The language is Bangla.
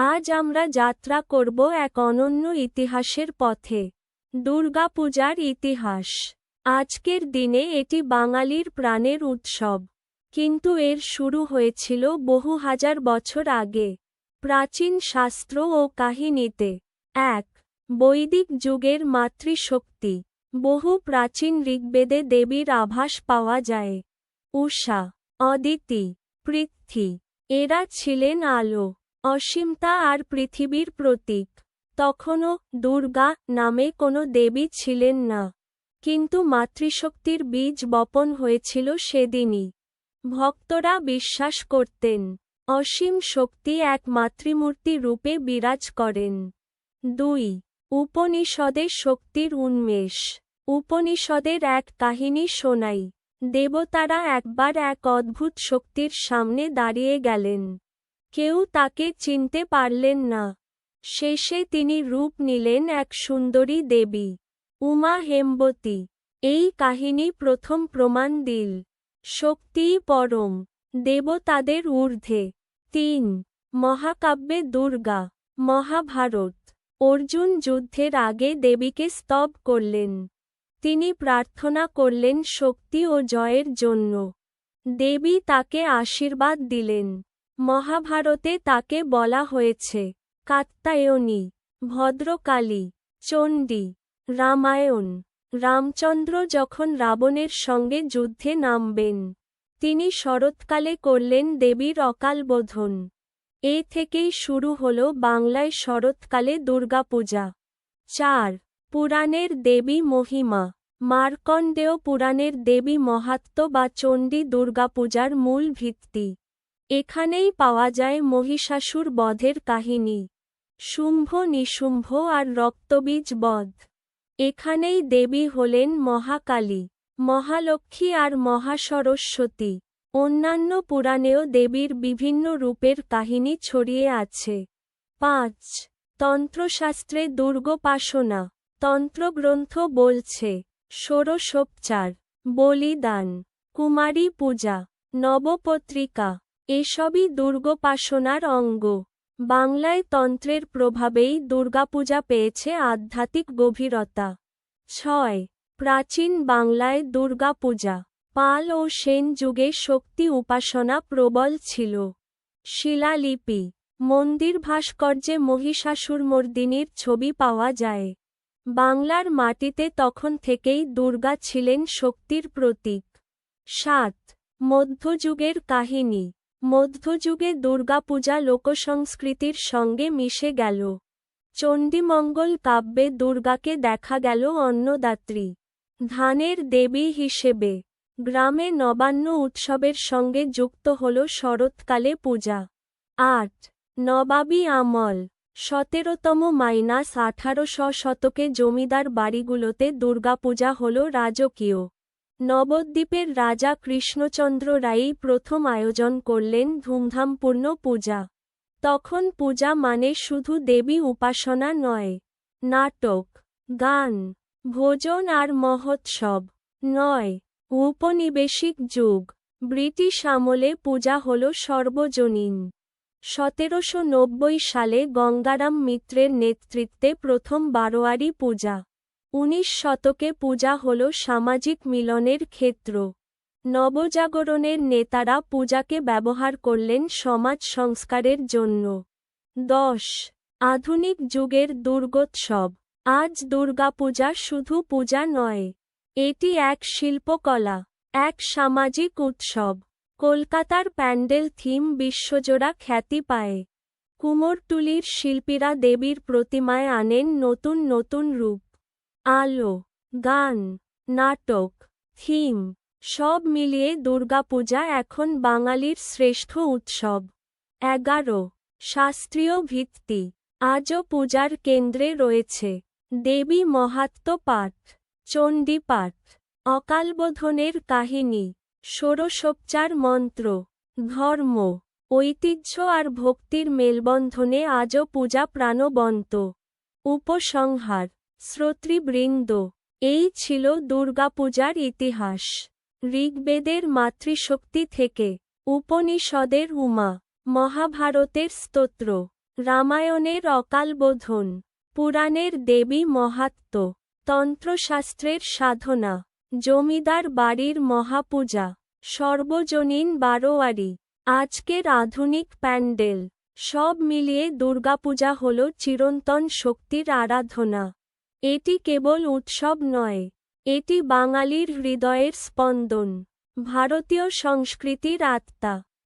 আজ আমরা যাত্রা করব এক অনন্য ইতিহাসের পথে। দুর্গাপূজার ইতিহাস। আজকের দিনে এটি বাঙালির প্রাণের উৎসব। কিন্তু এর শুরু হয়েছিল বহু হাজার বছর আগে। প্রাচীন শাস্ত্র ও কাহিনীতে। এক, বৈদিক যুগের মাতৃশক্তি। বহু প্রাচীন ঋগ্বেদে দেবীর আভাস পাওয়া যায়। উষা, অদিতি, পৃথ্বী, এরা ছিলেন আলো। অসীমতা আর পৃথিবীর প্রতীক। তখনও দুর্গা নামে কোনো দেবী ছিলেন না। কিন্তু মাতৃশক্তির বীজ বপন হয়েছিল সেদিনই। ভক্তরা বিশ্বাস করতেন, অসীম শক্তি এক মাতৃমূর্তি রূপে বিরাজ করেন। দুই, উপনিষদে শক্তির উন্মেষ। উপনিষদের এক কাহিনী শোনাই। দেবতারা একবার এক অদ্ভুত শক্তির সামনে দাঁড়িয়ে গেলেন। কেউ তাকে চিনতে পারলেন না। শেষে তিনি রূপ নিলেন এক সুন্দরী দেবী, উমা হেমবতী। এই কাহিনী প্রথম প্রমাণ দিল শক্তিই পরম, দেবতাদের ঊর্ধ্বে। তিন, মহাকাব্যে দুর্গা, মহাভারত। অর্জুন যুদ্ধের আগে দেবীকে স্তব করলেন। তিনি প্রার্থনা করলেন শক্তি ও জয়ের জন্য। দেবী তাকে আশীর্বাদ দিলেন। মহাভারতে তাকে বলা হয়েছে, কাত্তায়নী, ভদ্রকালী, চণ্ডী, রামায়ণ। রামচন্দ্র যখন রাবণের সঙ্গে যুদ্ধে নামবেন, তিনি শরৎকালে করলেন দেবীর অকালবোধন। এ থেকেই শুরু হল বাংলায় শরৎকালে দুর্গাপূজা। চার, পুরাণের দেবী মহিমা। মার্কণ্ডেয় পুরাণের দেবী মহাত্ম বা চণ্ডী দুর্গাপূজার মূল ভিত্তি। এখানেই পাওয়া যায় মহিষাসুর বধের কাহিনী। শুম্ভ নিশুম্ভ আর রক্তবীজ বধ। এখানেই দেবী হলেন মহাকালী, মহালক্ষ্মী আর মহাসরস্বতী। অন্যান্য পুরাণেও দেবীর বিভিন্ন রূপের কাহিনী ছড়িয়ে আছে। পাঁচ। তন্ত্রশাস্ত্রে দুর্গোপাসনা। তন্ত্রগ্রন্থ বলছে, ষোড়শোপচার, বলিদান, কুমারী পূজা, নবপত্রিকা এসবই দুর্গোপাসনার অঙ্গ। বাংলায় তন্ত্রের প্রভাবেই দুর্গাপূজা পেয়েছে আধ্যাত্মিক গভীরতা। ছয়, প্রাচীন বাংলায় দুর্গাপূজা। পাল ও সেন যুগে শক্তি উপাসনা প্রবল ছিল। শিলালিপি, মন্দির ভাস্কর্যে মহিষাসুরমর্দিনীর ছবি পাওয়া যায়। বাংলার মাটিতে তখন থেকেই দুর্গা ছিলেন শক্তির প্রতীক। সাত, মধ্যযুগের কাহিনী। মধ্যযুগে দুর্গাপূজা লোকসংস্কৃতির সঙ্গে মিশে গেল। চণ্ডীমঙ্গল কাব্যে দুর্গাকে দেখা গেল অন্নদাত্রী। ধানের দেবী হিসেবে গ্রামে নবান্ন উৎসবের সঙ্গে যুক্ত হল শরৎকালে পূজা। আট নবাবী আমল। সতেরোতম মাইনাস আঠারোশ শতকে জমিদার বাড়িগুলোতে দুর্গাপূজা হল রাজকীয়। নবদ্বীপের রাজা কৃষ্ণচন্দ্র রায়ই প্রথম আয়োজন করলেন ধুমধামপূর্ণ পূজা। তখন পূজা মানে শুধু দেবী উপাসনা নয়, নাটক, গান, ভোজন আর মহোৎসব। নয়, ঔপনিবেশিক যুগ, ব্রিটিশ আমলে পূজা হল সর্বজনীন। সতেরোশো নব্বই সালে গঙ্গারাম মিত্রের নেতৃত্বে প্রথম বারোয়ারি পূজা। উনিশ শতকে পূজা হল সামাজিক মিলনের ক্ষেত্র। নবজাগরণের নেতারা পূজাকে ব্যবহার করলেন সমাজ সংস্কারের জন্য। দশ। আধুনিক যুগের দুর্গোৎসব। আজ দুর্গাপূজা শুধু পূজা নয়, এটি এক শিল্পকলা, এক সামাজিক উৎসব। কলকাতার প্যান্ডেল থিম বিশ্বজোড়া খ্যাতি পায়। কুমোরটুলির শিল্পীরা দেবীর প্রতিমায় আনেন নতুন নতুন রূপ। আলো, গান, নাটক, থিম, সব মিলিয়ে দুর্গাপূজা এখন বাঙালির শ্রেষ্ঠ উৎসব। এগারো, শাস্ত্রীয় ভিত্তি, আজও পূজার কেন্দ্রে রয়েছে। দেবী মহাত্ম পাঠ, চণ্ডী পাঠ, অকালবোধনের কাহিনী, ষোড়শোপচার মন্ত্র, ধর্ম, ঐতিহ্য আর ভক্তির মেলবন্ধনে আজও পূজা প্রাণবন্ত। উপসংহার শ্রোতৃবৃন্দ, এই ছিল দুর্গাপূজার ইতিহাস। ঋগ্বেদের মাতৃশক্তি থেকে উপনিষদের উমা, মহাভারতের স্তোত্র, রামায়ণের অকালবোধন, পুরাণের দেবী মহাত্ম, তন্ত্রশাস্ত্রের সাধনা, জমিদার বাড়ির মহাপূজা, সর্বজনীন বারোয়ারি, আজকের আধুনিক প্যান্ডেল, সব মিলিয়ে দুর্গাপূজা হল চিরন্তন শক্তির আরাধনা। এটি কেবল উৎসব নয় এটি বাঙালির হৃদয়ের স্পন্দন ভারতীয় সংস্কৃতির আত্মা।